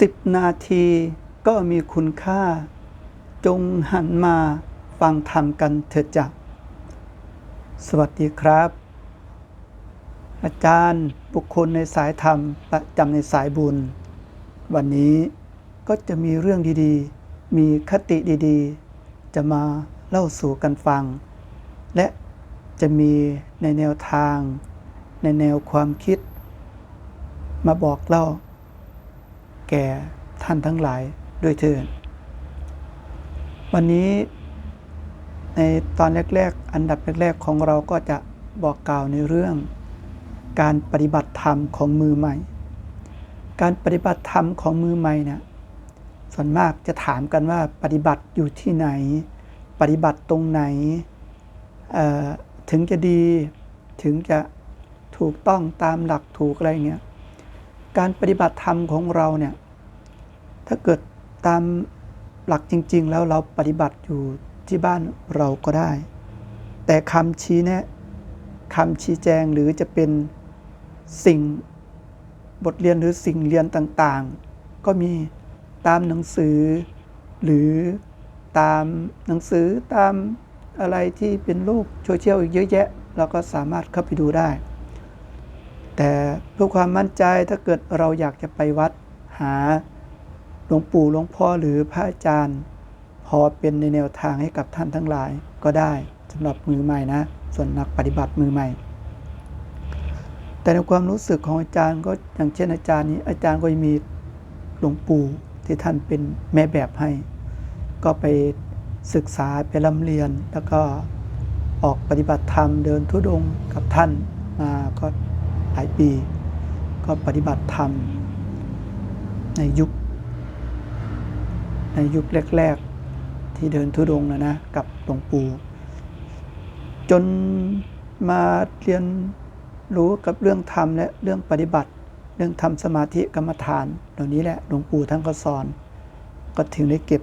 สิบนาทีก็มีคุณค่า จงหันมาฟังธรรมกันเถิดจ้ะสวัสดีครับ อาจารย์บุคคลในสายธรรมประจำในสายบุญ วันนี้ก็จะมีเรื่องดีๆ มีคติดีๆ จะมาเล่าสู่กันฟัง และจะมีในแนวทาง ในแนวความคิด มาบอกเล่า แก่ท่านทั้งหลายด้วยเถิดวันนี้ในตอนแรกๆ อันดับแรกๆ ของเราก็จะบอกกล่าวในเรื่อง การปฏิบัติธรรมของมือใหม่ การปฏิบัติธรรมของมือใหม่เนี่ยส่วนมากจะถามกันว่าปฏิบัติอยู่ที่ไหน ปฏิบัติตรงไหน ถึงจะดีถึงจะถูกต้องตามหลักถูกอะไรเงี้ย การปฏิบัติธรรมของเราเนี่ย ถ้าเกิดตามหลักจริง ๆ แล้วเราปฏิบัติอยู่ที่บ้านเราก็ได้ แต่คำชี้แนะคำชี้แจงหรือจะเป็นสิ่งบทเรียนหรือสิ่งเรียนต่างๆ ก็มีตามหนังสือ หรือตามหนังสือตามอะไรที่เป็นโลกโซเชียลอีกเยอะแยะ เราก็สามารถเข้าไปดูได้ แต่เพื่อความมั่นใจถ้าเกิดเราอยากจะไปวัดหาหลวงปู่หลวงพ่อหรือพระอาจารย์ พอเป็นในแนวทางให้กับท่านทั้งหลายก็ได้สำหรับมือใหม่นะ ส่วนนักปฏิบัติมือใหม่ แต่ในความรู้สึกของอาจารย์ก็อย่างเช่นอาจารย์นี้ อาจารย์ก็มีหลวงปู่ที่ท่านเป็นแม่แบบให้ ก็ไปศึกษาไปร่ำเรียน แล้วก็ออกปฏิบัติธรรมเดินทุดงค์กับท่านมาก็ หลายปี ก็ปฏิบัติธรรม ในยุค ในยุคแรก ๆ ที่เดินทุดงนะนะ กับหลวงปู่ จนมาเรียนรู้กับเรื่องธรรมและเรื่องปฏิบัติ เรื่องทำสมาธิกรรมฐาน เหล่านี้แหละหลวงปู่ท่านก็สอน ก็ถึงได้เก็บ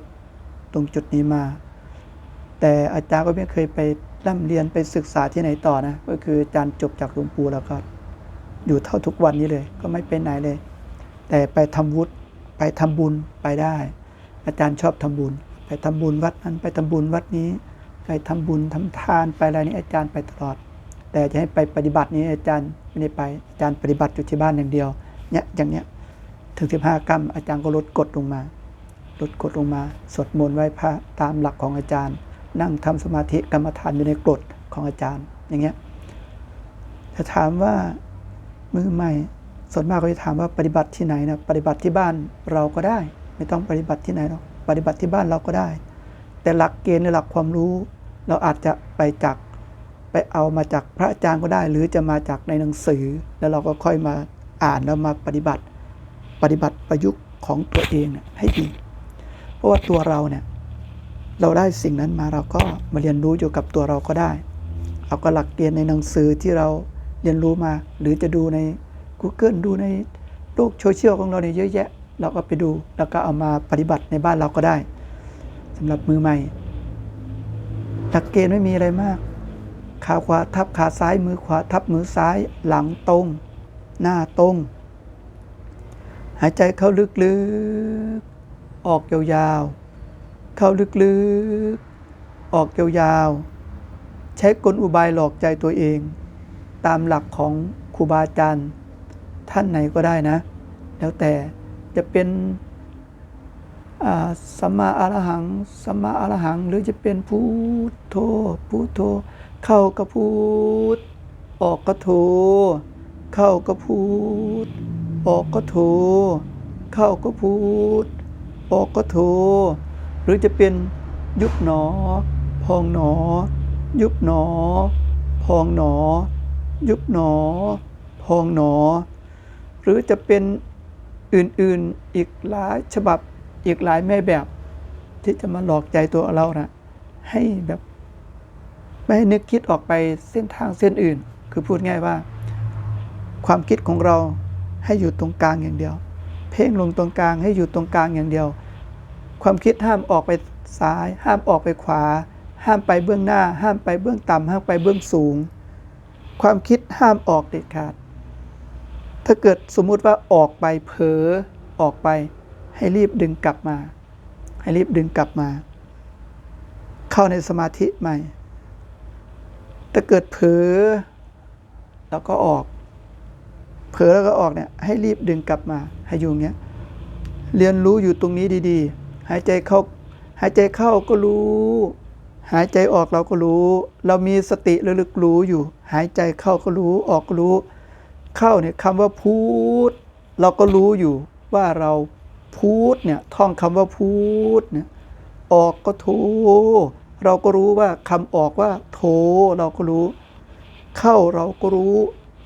ตรงจุดนี้มา แต่อาจารย์ก็ไม่เคยไปร่ำเรียนไปศึกษาที่ไหนต่อนะ ก็คืออาจารย์จบจากหลวงปู่แล้วก็ อยู่เท่าทุกวันนี้เลย ก็ไม่ไปไหนเลย แต่ไปทำวุฒิไปทำบุญไปได้ อาจารย์ชอบทำบุญ ไปทำบุญวัดนั้นไปทำบุญวัดนี้ ไปทำบุญทำทานไปอะไรนี้อาจารย์ไปตลอด แต่จะให้ไปปฏิบัตินี้อาจารย์ไม่ได้ไปอาจารย์ปฏิบัติอยู่ที่บ้านอย่างเดียวเนี่ยอย่างเนี้ยถึงสิบห้ากรรมอาจารย์ก็ลดกฎลงมาลดกฎลงมา สวดมนต์ไหว้พระตามหลักของอาจารย์ นั่งทำสมาธิกรรมฐานอยู่ในกฎของอาจารย์ อย่างเงี้ยถ้าถามว่า มือใหม่ ส่วนมากก็จะถามว่าปฏิบัติที่ไหนนะปฏิบัติที่บ้านเราก็ได้ ไม่ต้องปฏิบัติที่ไหนหรอกปฏิบัติที่บ้านเราก็ได้ แต่หลักเกณฑ์ในหลักความรู้ เราอาจจะไปจากไปเอามาจากพระอาจารย์ก็ได้ หรือจะมาจากในหนังสือ แล้วเราก็ค่อยมาอ่านแล้วมาปฏิบัติ ปฏิบัติประยุกต์ของตัวเองเนี่ยให้ดี เพราะว่าตัวเราเนี่ยเราได้สิ่งนั้นมาเราก็มาเรียนรู้อยู่กับตัวเราก็ได้ เอาก็หลักเกณฑ์ในหนังสือที่เรา เรียนรู้มา หรือจะดูใน Google ดูในโลกโซเชียลของเราเนี่ยเยอะแยะ เราก็ไปดู แล้วก็เอามาปฏิบัติในบ้านเราก็ได้สำหรับมือใหม่ หลักเกณฑ์ไม่มีอะไรมาก ขาขวาทับขาซ้ายมือขวาทับมือซ้าย หลังตรง หน้าตรง หายใจเข้าลึกๆ ออกยาวๆ เข้าลึกๆ ออกยาวๆ ใช้กลอุบายหลอกใจตัวเอง ตามหลักของครูบาอาจารย์ท่านไหนก็ได้นะ แล้วแต่จะเป็นสัมมาอรหังสัมมาอรหัง หรือจะเป็นพุทโธพุทโธ เข้าก็พุทออกก็โธเข้าก็พุทออกก็โธเข้าก็พุทออกก็โธหรือจะเป็นยุบหนอ พองหนอ ยุบหนอ พองหนอ ยุบหนอ พองหนอ หรือจะเป็นอื่นๆอีกหลายฉบับอีกหลายแม่แบบ ที่จะมาหลอกใจตัวเรานะให้แบบไม่ให้นึกคิดออกไปเส้นทางเส้นอื่น คือพูดง่ายว่า ความคิดของเราให้อยู่ตรงกลางอย่างเดียว เพ่งลงตรงกลางให้อยู่ตรงกลางอย่างเดียว ความคิดห้ามออกไปซ้าย ห้ามออกไปขวา ห้ามไปเบื้องหน้า ห้ามไปเบื้องต่ำห้ามไปเบื้องสูง ความคิดห้ามออกเด็ดขาด ถ้าเกิดสมมุติว่าออกไปเผลอออกไป ให้รีบดึงกลับมา ให้รีบดึงกลับมา เข้าในสมาธิใหม่ ถ้าเกิดเผลอแล้วก็ออก เผลอแล้วก็ออกเนี่ย ให้รีบดึงกลับมา ให้อยู่องเงี้ย เรียนรู้อยู่ตรงนี้ดี ๆ หายใจเข้า หายใจเข้าก็รู้ หายใจออกเราก็รู้ เรามีสติระลึกรู้อยู่ หายใจเข้าก็รู้ออกก็รู้ เข้าเนี่ยคำว่าพูด เราก็รู้อยู่ว่าเราพูดเนี่ยท่องคำว่าพูดเนี่ยออกก็โทเราก็รู้ว่าคำออกว่า โทเราก็รู้ เข้าเราก็รู้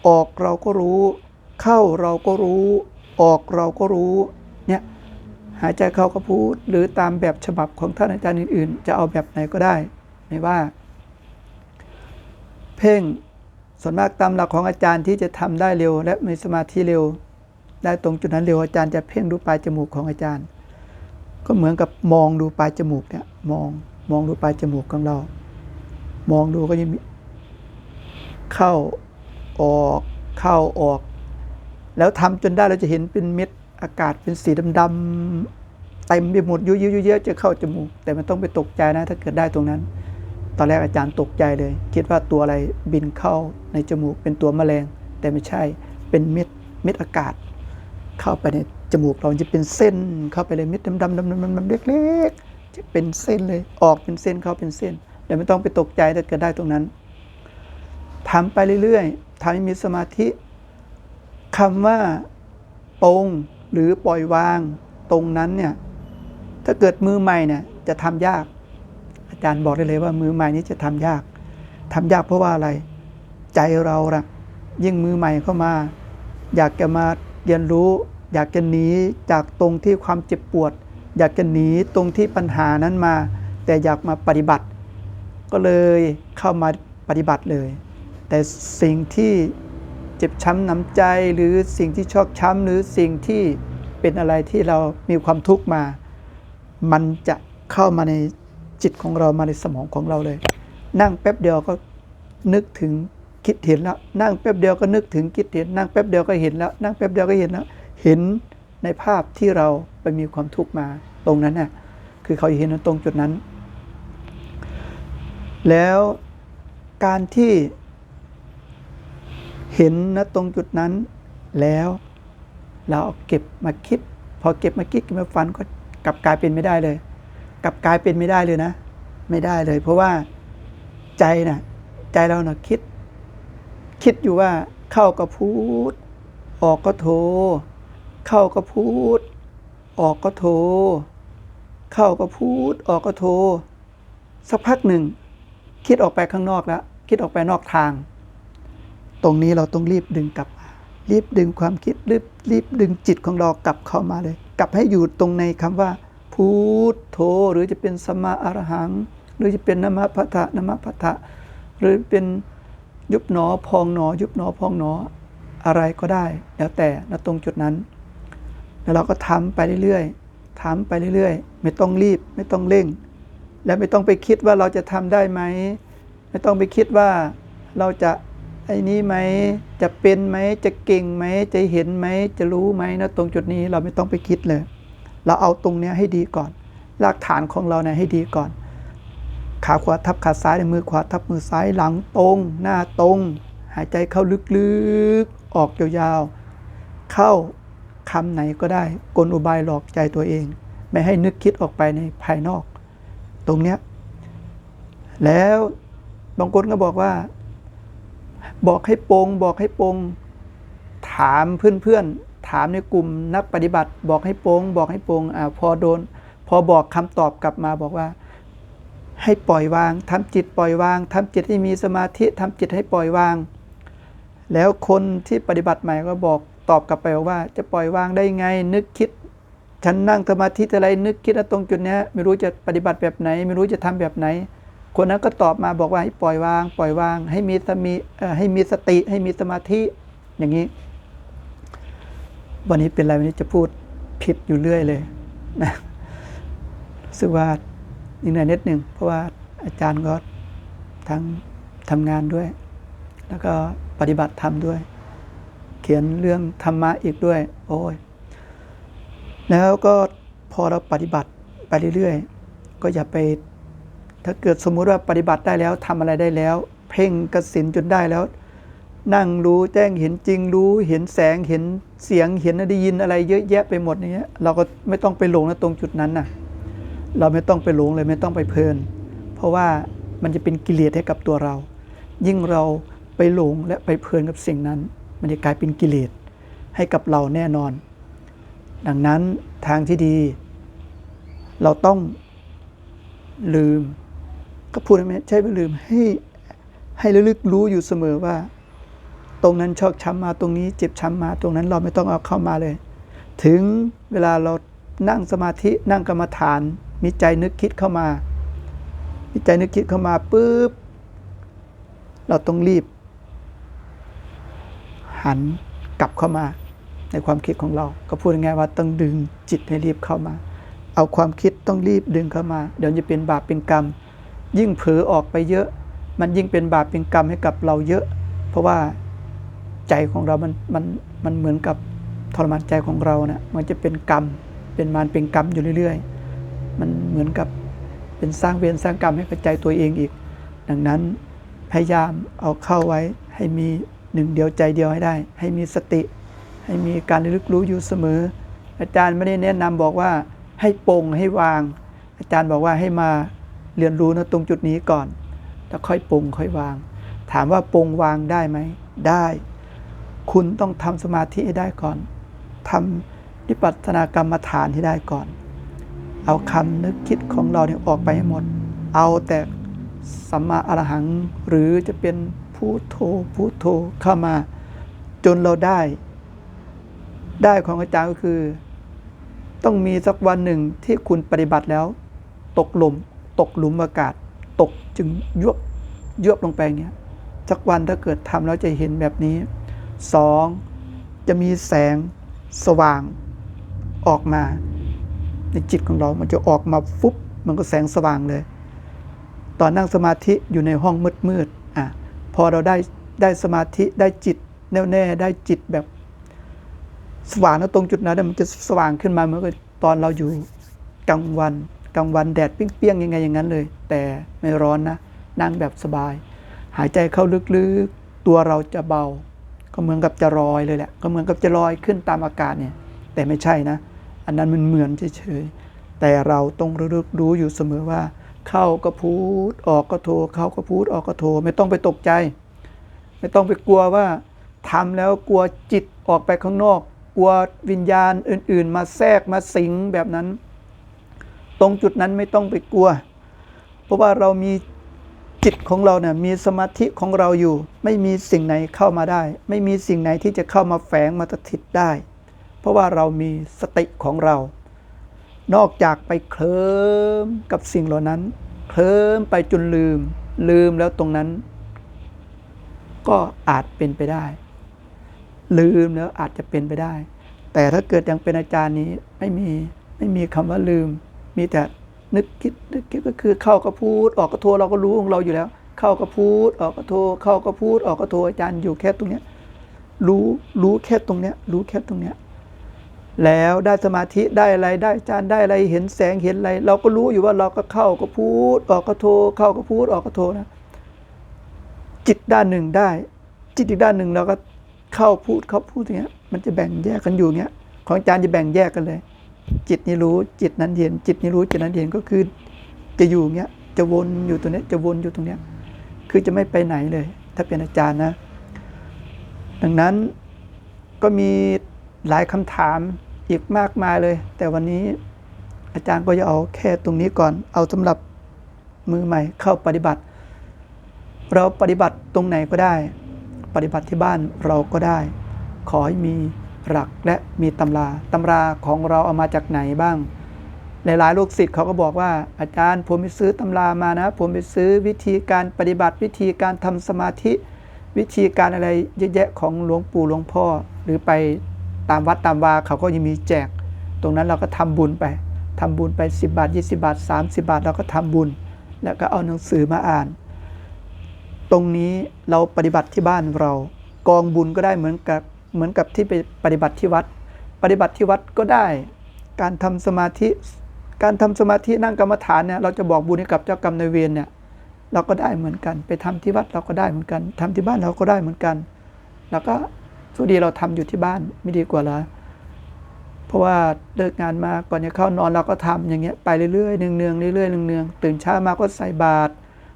ออกเราก็รู้ เข้าเราก็รู้ ออกเราก็รู้เนี่ย หายใจเข้าก็พูด หรือตามแบบฉบับของท่านอาจารย์อื่น ๆ จะเอาแบบไหนก็ได้ไม่ว่า เพ่งส่วนมากตามหลักของอาจารย์ที่จะทำได้เร็ว และมีสมาธิเร็ว ได้ตรงจุดนั้นเร็วอาจารย์จะเพ่งดูปลายจมูกของอาจารย์ ก็เหมือนกับมองดูปลายจมูกเนี่ยมองมองดูปลายจมูกของเรา มองดูก็ยังมีเข้าออกเข้าออก แล้วทำจนได้เราจะเห็นเป็นเม็ด อากาศเป็นสีดำๆเต็มไปหมดยุ่ยๆเยอะๆจะเข้าจมูก แต่มันต้องไปตกใจนะ ถ้าเกิดได้ตรงนั้น ตอนแรกอาจารย์ตกใจเลย คิดว่าตัวอะไรบินเข้าในจมูกเป็นตัวแมลง แต่ไม่ใช่เป็นเม็ดเม็ดอากาศ เข้าไปในจมูกเราจะเป็นเส้นเข้าไปเลยเม็ดดำๆดำๆเล็กๆจะเป็นเส้นเลยออกเป็นเส้นเข้าเป็นเส้นแต่ไม่ต้องไปตกใจถ้าเกิดได้ตรงนั้นทำไปเรื่อยๆทำให้มีสมาธิคำว่าตรง หรือปล่อยวางตรงนั้นเนี่ยถ้าเกิดมือใหม่เนี่ยจะทำยาก อาจารย์บอกได้เลยว่ามือใหม่นี้จะทำยากทำยากเพราะว่าอะไร ใจเราละยิ่งมือใหม่เข้ามา อยากจะมาเรียนรู้ อยากจะหนีจากตรงที่ความเจ็บปวด อยากจะหนีตรงที่ปัญหานั้นมา แต่อยากมาปฏิบัติ ก็เลยเข้ามาปฏิบัติเลย แต่สิ่งที่ เจ็บช้ำน้ำใจหรือสิ่งที่ชอกช้ำหรือสิ่งที่เป็นอะไรที่เรามีความทุกข์มา มันจะเข้ามาในจิตของเรามาในสมองของเราเลย นั่งแป๊บเดียวก็นึกถึงคิดเห็นแล้วนั่งแป๊บเดียวก็นึกถึงคิดเห็น นั่งแป๊บเดียวก็เห็นแล้ว นั่งแป๊บเดียวก็เห็นแล้ว เห็นในภาพที่เราไปมีความทุกข์มาตรงนั้นน่ะคือเขาเห็นตรงจุดนั้น แล้วการที่ เห็นนะตรงจุดนั้น แล้วเราเอาเก็บมาคิด พอเก็บมาคิดเก็บมาฟันก็กลับกลายเป็นไม่ได้เลย กลับกลายเป็นไม่ได้เลยนะ ไม่ได้เลย เพราะว่าใจนะ่ะใจเราเนะ่ะคิด คิดอยู่ว่าเข้าก็พูด ออกก็โท เข้าก็พูด ออกก็โท เข้าก็พูด ออกก็โท สักพักหนึ่ง คิดออกไปข้างนอกแล้ว คิดออกไปนอกทาง รงนี้เราต้องรีบดึงกลับมารีบดึงความคิดรีบรีบดึงจิตของเรากลับเข้ามาเลย กลับให้อยู่ตรงในคำว่าพูดโทหรือจะเป็นสมาอรหัง หรือจะเป็นนมพัทธะนมพัทธะหรือเป็นยุบหนอพองหนอ ยุบหนอพองหนออะไรก็ได้ แล้วแต่ณตรงจุดนั้น แล้วเราก็ทำไปเรื่อยๆทำไปเรื่อยๆ ไม่ต้องรีบไม่ต้องเร่ง และไม่ต้องไปคิดว่าเราจะทำได้ไหม ไม่ต้องไปคิดว่าเราจะ ไอ้นี้ไหมจะเป็นไหมจะเก่งไหมจะเห็นไหมจะรู้ไหมนะตรงจุดนี้เราไม่ต้องไปคิดเลย เราเอาตรงเนี้ยให้ดีก่อนรากฐานของเราเนี่ยให้ดีก่อน ขาขวาทับขาซ้ายมือขวาทับมือซ้ายหลังตรง หน้าตรง หายใจเข้าลึกๆออกยาวๆเข้าคำไหนก็ได้กลอุบายหลอกใจตัวเอง ไม่ให้นึกคิดออกไปในภายนอก ตรงเนี้ยแล้วบางคนก็บอกว่า บอกให้ปงบอกให้ปง ถามเพื่อนๆ ถามในกลุ่มนักปฏิบัติ บอกให้ปง บอกให้ปงอ่าพอโดน พอบอกคำตอบกลับมาบอกว่า ให้ปล่อยวางทำจิตปล่อยวางทำจิตให้มีสมาธิทำจิตให้ปล่อยวาง แล้วคนที่ปฏิบัติใหม่ก็บอกตอบกลับไปว่า จะปล่อยวางได้ไง นึกคิด ฉันนั่งสมาธิอะไรนึกคิดนะตรงจุดนี้ไม่รู้จะปฏิบัติแบบไหน ไม่รู้จะทำแบบไหน คนนั้นก็ตอบมาบอกว่าให้ปล่อยวาง ปล่อยวาง ให้มีสมีให้มีสติ ให้มีสมาธิอย่างนี้ วันนี้เป็นไรวันนี้จะพูดผิดอยู่เรื่อยเลยนะรู้สึกว่าอีกหน่อยนิดหนึ่งเพราะว่าอาจารย์ก็ทั้งทำงานด้วย แล้วก็ปฏิบัติธรรมด้วย เขียนเรื่องธรรมะอีกด้วย โอ้ยแล้วก็พอเราปฏิบัติไปเรื่อยๆ ก็อย่าไป ถ้าเกิดสมมุติว่าปฏิบัติได้แล้วทำอะไรได้แล้ว เพ่งกสินจนได้แล้ว นั่งรู้แจ้งเห็นจริงรู้เห็นแสงเห็นเสียงเห็นได้ยินอะไรเยอะแยะไปหมดอย่างเงี้ยเราก็ไม่ต้องไปหลงนะตรงจุดนั้นน่ะเราไม่ต้องไปหลงเลยไม่ต้องไปเพลิน เพราะว่ามันจะเป็นกิเลสให้กับตัวเรา ยิ่งเราไปหลงและไปเพลินกับสิ่งนั้น มันจะกลายเป็นกิเลสให้กับเราแน่นอน ดังนั้นทางที่ดี เราต้องลืม ก็พูดไม่ใช่ไม่ลืมให้ให้ระลึกรู้อยู่เสมอว่า ตรงนั้นชอกช้ำมาตรงนี้เจ็บช้ำมา ตรงนั้นเราไม่ต้องเอาเข้ามาเลย ถึงเวลาเรานั่งสมาธินั่งกรรมฐาน มีใจนึกคิดเข้ามา มีใจนึกคิดเข้ามาปุ๊บเราต้องรีบ หันกลับเข้ามาในความคิดของเรา ก็พูดง่ายว่าต้องดึงจิตให้รีบเข้ามา เอาความคิดต้องรีบดึงเข้ามา เดี๋ยวจะเป็นบาปเป็นกรรม ยิ่งเผลอออกไปเยอะ มันยิ่งเป็นบาปเป็นกรรมให้กับเราเยอะ เพราะว่าใจของเรา มัน มัน มันเหมือนกับทรมานใจของเรานะ่ะมันจะเป็นกรรม เป็นมารเป็นกรรมอยู่เรื่อยๆ มันเหมือนกับเป็นสร้างเวรสร้างกรรมให้กับใจตัวเองอีก ดังนั้นพยายามเอาเข้าไว้ให้มีหนึ่งเดียวใจเดียวให้ได้ ให้มีสติ ให้มีการระลึกรู้อยู่เสมอ อาจารย์ไม่ได้แนะนำบอกว่าให้ปงให้วาง อาจารย์บอกว่าให้มา เรียนรู้นะตรงจุดนี้ก่อนแล้วค่อยปรงค่อยวาง ถามว่าปรงวางได้ไหมได้ คุณต้องทำสมาธิให้ได้ก่อนทำวิปัสสนากรรมฐานให้ได้ก่อน เอาคำนึกคิดของเราเนี่ยออกไปให้หมด เอาแต่สัมมาอรหัง หรือจะเป็นพูดโทพูดโทเข้ามา จนเราได้ ได้ของอาจารย์ก็คือ ต้องมีสักวันหนึ่งที่คุณปฏิบัติแล้ว ตกหลุม ตกหลุมอากาศ ตกจึงยวบยวบลงไปเงี้ยสักวันถ้าเกิดทำแล้วจะเห็นแบบนี้สองจะมีแสงสว่างออกมา ในจิตของเรามันจะออกมาฟุบมันก็แสงสว่างเลย ตอนนั่งสมาธิอยู่ในห้องมืดๆอะพอเราได้ได้สมาธิได้จิต แน่วแน่ได้จิตแบบ สว่างแล้วตรงจุดนั้นมันจะสว่างขึ้นมาเหมือนกับตอนเราอยู่กลางวัน กลางวันแดดเปรี้ยงๆยังไงอย่างนั้นเลย แต่ไม่ร้อนนะ นั่งแบบสบาย หายใจเข้าลึกๆ ตัวเราจะเบา ก็เหมือนกับจะลอยเลยแหละ ก็เหมือนกับจะลอยขึ้นตามอากาศเนี่ย แต่ไม่ใช่นะ อันนั้นมันเหมือนเฉยๆ แต่เราต้องระลึกรู้อยู่เสมอว่า เข้าก็พูด ออกก็โทเข้าก็พูด ออกก็โทไม่ต้องไปตกใจ ไม่ต้องไปกลัวว่าทำแล้วกลัวจิตออกไปข้างนอก กลัววิญญาณอื่น ๆ มาแทรกมาสิงแบบนั้น ตรงจุดนั้นไม่ต้องไปกลัว เพราะว่าเรามีจิตของเราเนี่ยมีสมาธิของเราอยู่ ไม่มีสิ่งไหนเข้ามาได้ ไม่มีสิ่งไหนที่จะเข้ามาแฝงมาสถิตได้ เพราะว่าเรามีสติของเรา นอกจากไปเคลิ้มกับสิ่งเหล่านั้น เคลิ้มไปจนลืม ลืมแล้วตรงนั้น ก็อาจเป็นไปได้ ลืมแล้วอาจจะเป็นไปได้ แต่ถ้าเกิดยังเป็นอาจารย์นี้ไม่มีไม่มีคำว่าลืม มีแต่นึกคิดนึกคิดก็คือเข้าก็พูด ออกก็โทรเราก็รู้ของเราอยู่แล้ว เข้าก็พูด ออกก็โทรเข้าก็พูด ออกก็โทรอาจารย์อยู่แค่ตรงเนี้ยรู้รู้แค่ตรงเนี้ยรู้แค่ตรงเนี้ยแล้วได้สมาธิได้อะไรได้อาจารย์ได้อะไรเห็นแสงเห็นอะไร เราก็รู้อยู่ว่าเราก็เข้าก็พูด ออกก็โทรเข้าก็พูดออกก็โทรนะจิตด้านหนึ่งได้ จิตอีกด้านหนึ่งเราก็เข้าพูดเข้าพูดอย่างเงี้ยมันจะแบ่งแยกกันอยู่เงี้ยของอาจารย์จะแบ่งแยกกันเลย จิตนี้รู้จิตนั้นเห็น จิตนี้รู้จิตนั้นเห็นก็คือ จะอยู่เงี้ยจะวนอยู่ตรงนี้จะวนอยู่ตรงเนี้ยคือจะไม่ไปไหนเลย ถ้าเป็นอาจารย์นะ ดังนั้นก็มีหลายคำถามอีกมากมายเลย แต่วันนี้อาจารย์ก็จะเอาแค่ตรงนี้ก่อน เอาสำหรับมือใหม่เข้าปฏิบัติ เราปฏิบัติตรงไหนก็ได้ ปฏิบัติที่บ้านเราก็ได้ ขอให้มี หลักและมีตำราตำราของเราเอามาจากไหนบ้าง หลายๆลูกศิษย์เขาก็บอกว่า อาจารย์ผมไปซื้อตำรามานะ ผมไปซื้อวิธีการปฏิบัติวิธีการทำสมาธิ วิธีการอะไรเยอะแยะของหลวงปู่หลวงพ่อ หรือไปตามวัดตามวาเขาก็ยังมีแจก ตรงนั้นเราก็ทำบุญไปทำบุญไป 10 บาท 20 บาท 30 บาทเราก็ทำบุญ แล้วก็เอาหนังสือมาอ่าน ตรงนี้เราปฏิบัติที่บ้านเรา กองบุญก็ได้เหมือนกับ เหมือนกับที่ไปปฏิบัติที่วัด ปฏิบัติที่วัดก็ได้ การทำสมาธิ การทำสมาธินั่งกรรมฐานเนี่ยเราจะบอกบุญให้กับเจ้ากรรมนายเวรเนี่ยเราก็ได้เหมือนกัน ไปทำที่วัดเราก็ได้เหมือนกันทำที่บ้านเราก็ได้เหมือนกัน แล้วก็สุดีเราทำอยู่ที่บ้านไม่ดีกว่าเหรอเพราะว่าเลิกงานมาก่อนจะเข้านอนเราก็ทำอย่างเงี้ยไปเรื่อยๆเนืองๆเรื่อยๆเนืองๆตื่นเช้ามาก็ใส่บาตร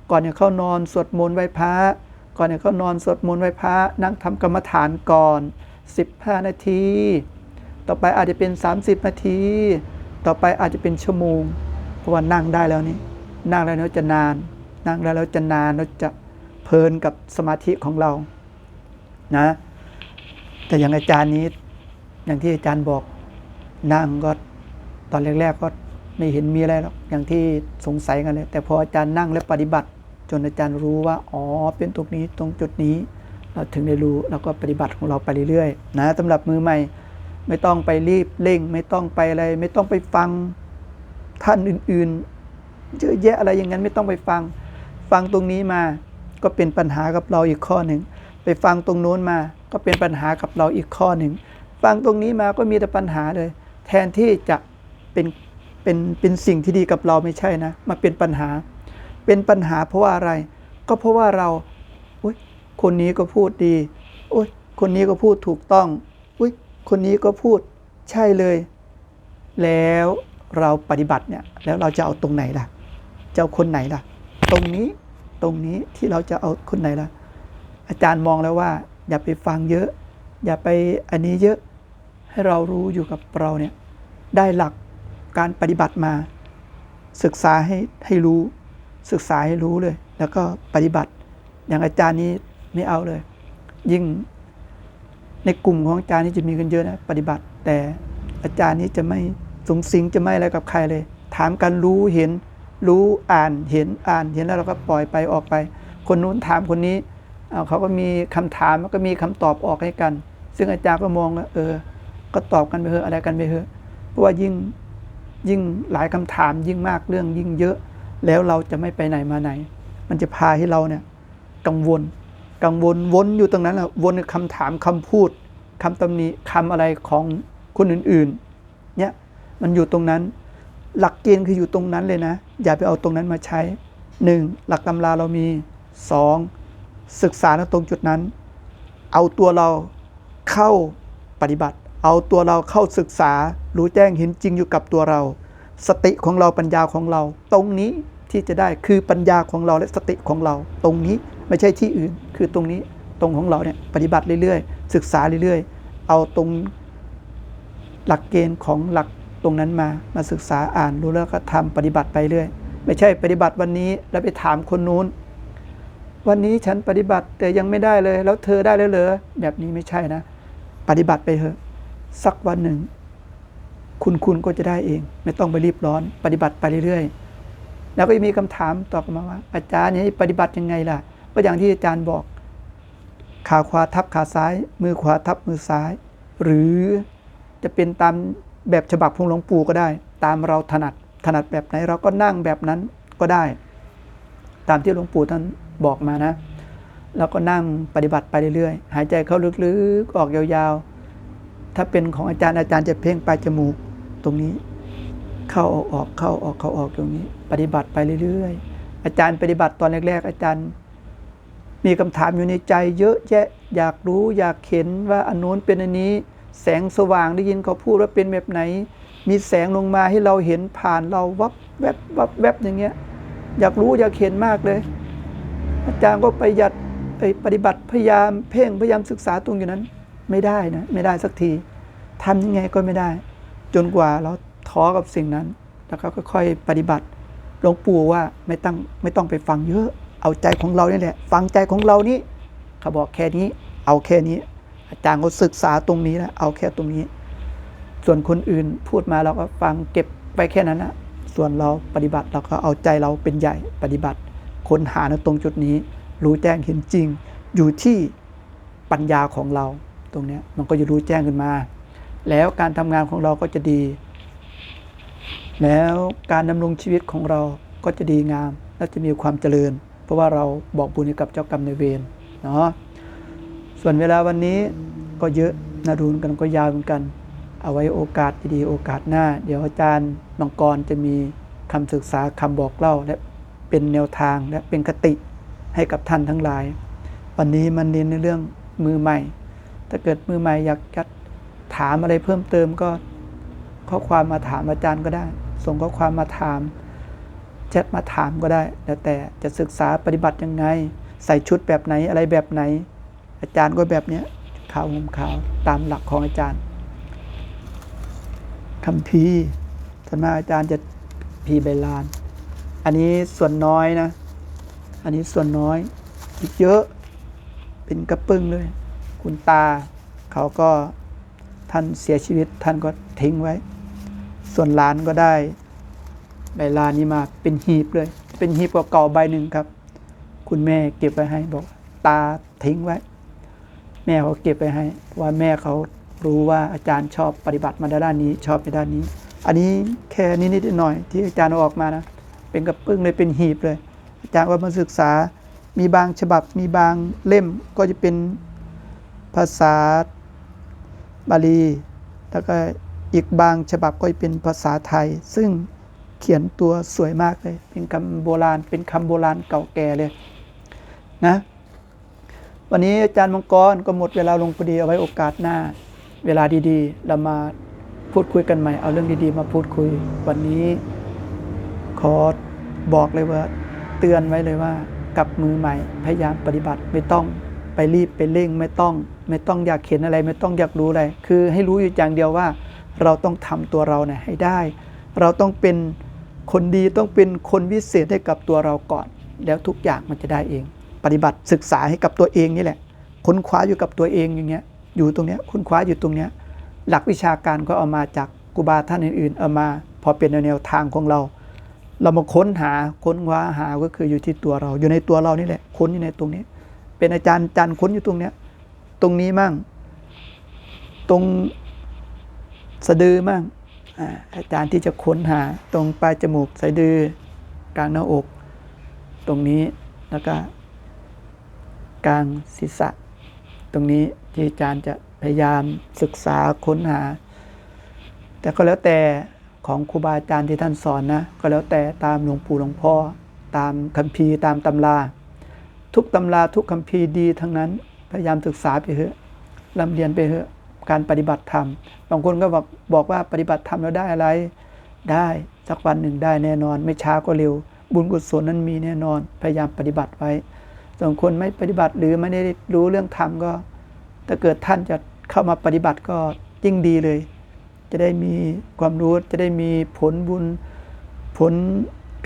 ก่อนจะเข้านอนสวดมนต์ไหว้พระก่อนจะเข้านอนสวดมนต์ไหว้พระนั่งทำกรรมฐานก่อน 15 นาที ต่อไปอาจจะเป็น 30 นาที ต่อไปอาจจะเป็นชั่วโมง เพราะว่านั่งได้แล้วนี่ นั่งแล้วเนี่ยจะนาน นั่งแล้วเราจะนานเราจะเพลินกับสมาธิของเรา นะ แต่อย่างอาจารย์นี้ อย่างที่อาจารย์บอก นั่งก็ตอนแรกๆก็ไม่เห็นมีอะไรหรอก อย่างที่สงสัยกันเลย แต่พออาจารย์นั่งและปฏิบัติ จนอาจารย์รู้ว่า อ๋อ เป็นตรงนี้ ตรงจุดนี้ เราถึงได้รู้แล้วก็ปฏิบัติของเราไปเรื่อยๆนะสำหรับมือใหม่ ไม่ต้องไปรีบเร่ง ไม่ต้องไปอะไร ไม่ต้องไปฟังท่านอื่นๆเยอะแยะอะไรอย่างนั้นไม่ต้องไปฟัง ฟังตรงนี้มาก็เป็นปัญหากับเราอีกข้อหนึ่ง ไปฟังตรงโน้นมา ก็เป็นปัญหากับเราอีกข้อหนึ่ง ฟังตรงนี้มาก็มีแต่ปัญหาเลย แทนที่จะเป็นเป็นเป็นสิ่งที่ดีกับเราไม่ใช่นะมาเป็นปัญหา เป็นปัญหาเพราะว่าอะไร ก็เพราะว่าเรา คนนี้ก็พูดดี โอุยคนนี้ก็พูดถูกต้อง อุยคนนี้ก็พูดใช่เลย แล้วเราปฏิบัติเนี่ย แล้วเราจะเอาตรงไหนล่ะ จะเอาคนไหนล่ะ ตรงนี้ ตรงนี้ที่เราจะเอาคนไหนล่ะ อาจารย์มองแล้วว่า อย่าไปฟังเยอะ อย่าไปอันนี้เยอะ ให้เรารู้อยู่กับเราเนี่ย ได้หลักการปฏิบัติมา ศึกษาให้ให้รู้ ศึกษาให้รู้เลย แล้วก็ปฏิบัติ อย่างอาจารย์นี้ ไม่เอาเลย ยิ่งในกลุ่มของอาจารย์นี้จะมีกันเยอะนะปฏิบัติ แต่อาจารย์นี้จะไม่สงสิงจะไม่อะไรกับใครเลย ถามกันรู้เห็น รู้อ่านเห็นอ่านเห็นแล้วเราก็ปล่อยไปออกไป คนนู้นถามคนนี้เเขาก็มีคำถามแล้วก็มีคำตอบออกให้กัน ซึ่งอาจารย์ก็มองว่าเออ ก็ตอบกันไปเถอะอะไรกันไปเถอะเพราะว่ายิ่งยิ่งหลายคำถามยิ่งมากเรื่องยิ่งเยอะ แล้วเราจะไม่ไปไหนมาไหน มันจะพาให้เราเนี่ยกังวล กังวลวนอยู่ตรงนั้นแหละวนกับคำถามคำพูดคำตำหนิคำอะไรของคนอื่นๆเนี่ยมันอยู่ตรงนั้น หลักเกณฑ์คืออยู่ตรงนั้นเลยนะ อย่าไปเอาตรงนั้นมาใช้หนึ่งหลักตำราเรามีสองศึกษาตรงจุดนั้น เอาตัวเราเข้าปฏิบัติ เอาตัวเราเข้าศึกษา รู้แจ้งเห็นจริงอยู่กับตัวเรา สติของเราปัญญาของเรา ตรงนี้ที่จะได้คือปัญญาของเราและสติของเรา ตรงนี้ ไม่ใช่ที่อื่น คือตรงนี้ตรงของเราเนี่ยปฏิบัติเรื่อยๆ ศึกษาเรื่อยๆ เอาตรงหลักเกณฑ์ของหลักตรงนั้นมามาศึกษาอ่านรู้แล้วก็ทำปฏิบัติไปเรื่อย ไม่ใช่ปฏิบัติวันนี้แล้วไปถามคนนู้น วันนี้ฉันปฏิบัติแต่ยังไม่ได้เลย แล้วเธอได้แล้วเหรอแบบนี้ไม่ใช่นะ ปฏิบัติไปเถอะสักวันหนึ่ง คุณคุณก็จะได้เอง ไม่ต้องไปรีบร้อน ปฏิบัติไปเรื่อยๆ แล้วก็มีคำถามตอบมาว่า อาจารย์นี่ปฏิบัติยังไงล่ะ ก็อย่างที่อาจารย์บอกขาขวาทับขาซ้าย มือขวาทับมือซ้าย หรือจะเป็นตามแบบฉบับของหลวงปู่ก็ได้ ตามเราถนัดถนัดแบบไหนเราก็นั่งแบบนั้นก็ได้ ตามที่หลวงปู่ท่านบอกมานะแล้วก็นั่งปฏิบัติไปเรื่อยๆ หายใจเข้าลึกๆ ออกยาวๆ ถ้าเป็นของอาจารย์อาจารย์จะเพ่งปลายจมูกตรงนี้ เข้าออกออกเข้าออกเข้าออกตรงนี้ ปฏิบัติไปเรื่อยๆ อาจารย์ปฏิบัติตอนแรกๆ อาจารย์ มีคำถามอยู่ในใจเยอะแยะอยากรู้อยากเห็นว่าอันโน้นเป็นอันนี้ แสงสว่างได้ยินเขาพูดว่าเป็นแบบไหน มีแสงลงมาให้เราเห็นผ่านเราวับแวบวับแวบอย่างเงี้ย อยากรู้อยากเห็นมากเลย อาจารย์ก็ไปยัดไปปฏิบัติพยายามเพ่งพยายามศึกษาตรงอยู่นั้น ไม่ได้นะไม่ได้สักทีทำยังไงก็ไม่ได้ จนกว่าเราท้อกับสิ่งนั้น แล้วก็ค่อยๆปฏิบัติหลวงปู่ว่าไม่ต้องไม่ต้องไปฟังเยอะ เอาใจของเรานี่แหละฟังใจของเรานี่เขาบอกแค่นี้ เอาแค่นี้ อาจารย์ก็ศึกษาตรงนี้นะเอาแค่ตรงนี้ ส่วนคนอื่นพูดมาเราก็ฟังเก็บไปแค่นั้นนะส่วนเราปฏิบัติเราก็เอาใจเราเป็นใหญ่ปฏิบัติค้นหาในตรงจุดนี้ รู้แจ้งเห็นจริง อยู่ที่ปัญญาของเราตรงนี้มันก็จะรู้แจ้งขึ้นมา แล้วการทำงานของเราก็จะดี แล้วการดำรงชีวิตของเราก็จะดีงามและจะมีความเจริญ ราะว่าเราบอกบุญกับเจ้ากรรมในเวรเนาะส่วนเวลาวันนี้ก็เยอะนะดูกันก็ยาวเหมือนกัน เอาไว้โอกาสดีๆโอกาสหน้า เดี๋ยวอาจารย์มังกรจะมีคำศึกษาคำบอกเล่าและเป็นแนวทางและเป็นคติให้กับท่านทั้งหลาย วันนี้มันเน้นในเรื่องมือใหม่ ถ้าเกิดมือใหม่อยากจะถามอะไรเพิ่มเติมก็ข้อความมาถามอาจารย์ก็ได้ ส่งข้อความมาถาม แชทมาถามก็ได้ แล้วแต่จะศึกษาปฏิบัติยังไง ใส่ชุดแบบไหนอะไรแบบไหน อาจารย์ก็แบบเนี้ยขาวห่มขาวตามหลักของอาจารย์คำพีร์ส่วนมากอาจารย์จะพีใบลาน อันนี้ส่วนน้อยนะ อันนี้ส่วนน้อยอีกเยอะเป็นกระปึ้งเลย คุณตา เขาก็ท่านเสียชีวิตท่านก็ทิ้งไว้ ส่วนหลานก็ได้ ใบลานนี้มาเป็นหีบเลย เป็นหีบเก่าๆใบหนึ่งครับ คุณแม่เก็บไว้ให้บอก ตาทิ้งไว้ แม่เขาเก็บไว้ให้ว่าแม่เขารู้ว่าอาจารย์ชอบปฏิบัติมาด้านนี้ ชอบในด้านนี้ อันนี้แค่นิดๆหน่อยที่อาจารย์เอาออกมานะ เป็นกระปึ้งเลยเป็นหีบเลย อาจารย์ก็มาศึกษา มีบางฉบับมีบางเล่มก็จะเป็นภาษาบาลี แล้วก็อีกบางฉบับก็จะเป็นภาษาไทย ซึ่ง เขียนตัวสวยมากเลย เป็นคำโบราณ เป็นคำโบราณเก่าแก่เลยนะ วันนี้อาจารย์มังกรก็หมดเวลาลงพอดีเอาไว้โอกาสหน้า เวลาดีๆ เรามาพูดคุยกันใหม่ เอาเรื่องดีๆ มาพูดคุย วันนี้ขอบอกเลยว่า เตือนไว้เลยว่ากับมือใหม่ พยายามปฏิบัติไม่ต้องไปรีบไปเร่งไม่ต้อง ไม่ต้องอยากเห็นอะไร ไม่ต้องอยากรู้อะไร คือให้รู้อยู่อย่างเดียวว่า เราต้องทำตัวเราเนี่ยให้ได้ เราต้องเป็น คนดีต้องเป็นคนวิเศษให้กับตัวเราก่อน แล้วทุกอย่างมันจะได้เอง ปฏิบัติศึกษาให้กับตัวเองนี่แหละ ค้นคว้าอยู่กับตัวเองอย่างเงี้ย อยู่ตรงเนี้ยค้นคว้าอยู่ตรงเนี้ย หลักวิชาการก็เอามาจากครูบาท่านอื่นๆ เอามา พอเป็นแนวทางของเรา เรามาค้นหาค้นคว้าหาก็คืออยู่ที่ตัวเรา อยู่ในตัวเรานี่แหละ ค้นอยู่ในตรงนี้ เป็นอาจารย์จันค้นอยู่ตรงเนี้ย ตรงนี้มั่ง ตรงสะดือมั่ง อาจารย์ที่จะค้นหาตรงปลายจมูกสะดือกลางหน้าอก ตรงนี้แล้วก็กลางศีรษะ ตรงนี้ที่อาจารย์จะพยายามศึกษาค้นหา แต่ก็แล้วแต่ของครูบาอาจารย์ที่ท่านสอนนะก็แล้วแต่ตามหลวงปู่หลวงพ่อ ตามคัมภีร์ตามตำรา ทุกตำราทุกคัมภีร์ดีทั้งนั้นพยายามศึกษาไปเถอะลำเรียนไปเถอะ การปฏิบัติธรรม บางคนก็บอกบอกว่าปฏิบัติธรรมแล้วได้อะไร ได้สักวันหนึ่งได้แน่นอน ไม่ช้าก็เร็ว บุญกุศลนั้นมีแน่นอน พยายามปฏิบัติไว้ ส่วนคนไม่ปฏิบัติหรือไม่ได้รู้เรื่องธรรมก็ถ้าเกิดท่านจะเข้ามาปฏิบัติก็ยิ่งดีเลย จะได้มีความรู้จะได้มีผลบุญผล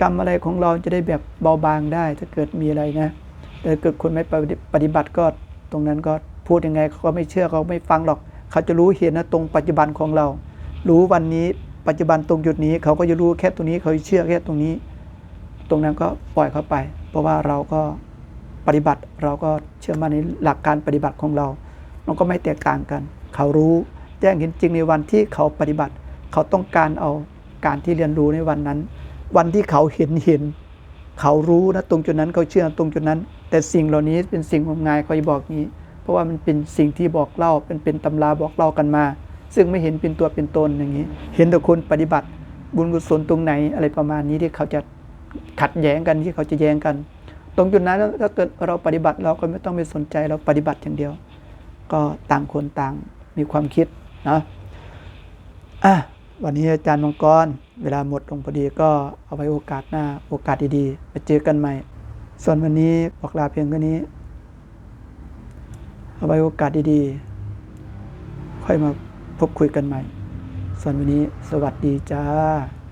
กรรมอะไรของเราจะได้แบบเบาบางได้ ถ้าเกิดมีอะไรนะแต่เกิดคนไม่ปฏิบัติก็ตรงนั้นก็พูดยังไงเขาก็ไม่เชื่อเขาไม่ฟังหรอก เขาจะรู้เห็นนะตรงปัจจุบันของเรา รู้วันนี้ปัจจุบันตรงจุดนี้ เขาก็จะรู้แค่ตรงนี้เขาเชื่อแค่ตรงนี้ ตรงนั้นก็ปล่อยเขาไป เพราะว่าเราก็ปฏิบัติเราก็เชื่อมั่นในหลักการปฏิบัติของเรา มันก็ไม่แตกต่างกัน เขารู้แจ้งเห็นจริงในวันที่เขาปฏิบัติ เขาต้องการเอาการที่เรียนรู้ในวันนั้น วันที่เขาเห็นเห็น เขารู้นะตรงจุดนั้นเขาเชื่อตรงจุดนั้น แต่สิ่งเหล่านี้เป็นสิ่งงมงายเขาจะบอกนี้ เพราะว่ามันเป็นสิ่งที่บอกเล่าเป็นเป็นตำราบอกเล่ากันมา ซึ่งไม่เห็นเป็นตัวเป็นตนอย่างนี้ เห็นแต่คนปฏิบัติบุญกุศลตรงไหนอะไรประมาณนี้ที่เขาจะขัดแย้งกันที่เขาจะแย้งกัน ตรงจุดนั้นถ้าเกิดเราปฏิบัติเราก็ไม่ต้องไปสนใจเราปฏิบัติอย่างเดียว ก็ต่างคนต่างมีความคิดนะอะวันนี้อาจารย์มังกร เวลาหมดลงพอดีก็เอาไว้โอกาสหน้า โอกาสดีๆมาเจอกันใหม่ ส่วนวันนี้บอกลาเพียงแค่นี้ เอาไว้โอกาสดีๆ ค่อยมาพบคุยกันใหม่ส่วนวันนี้สวัสดีจ้า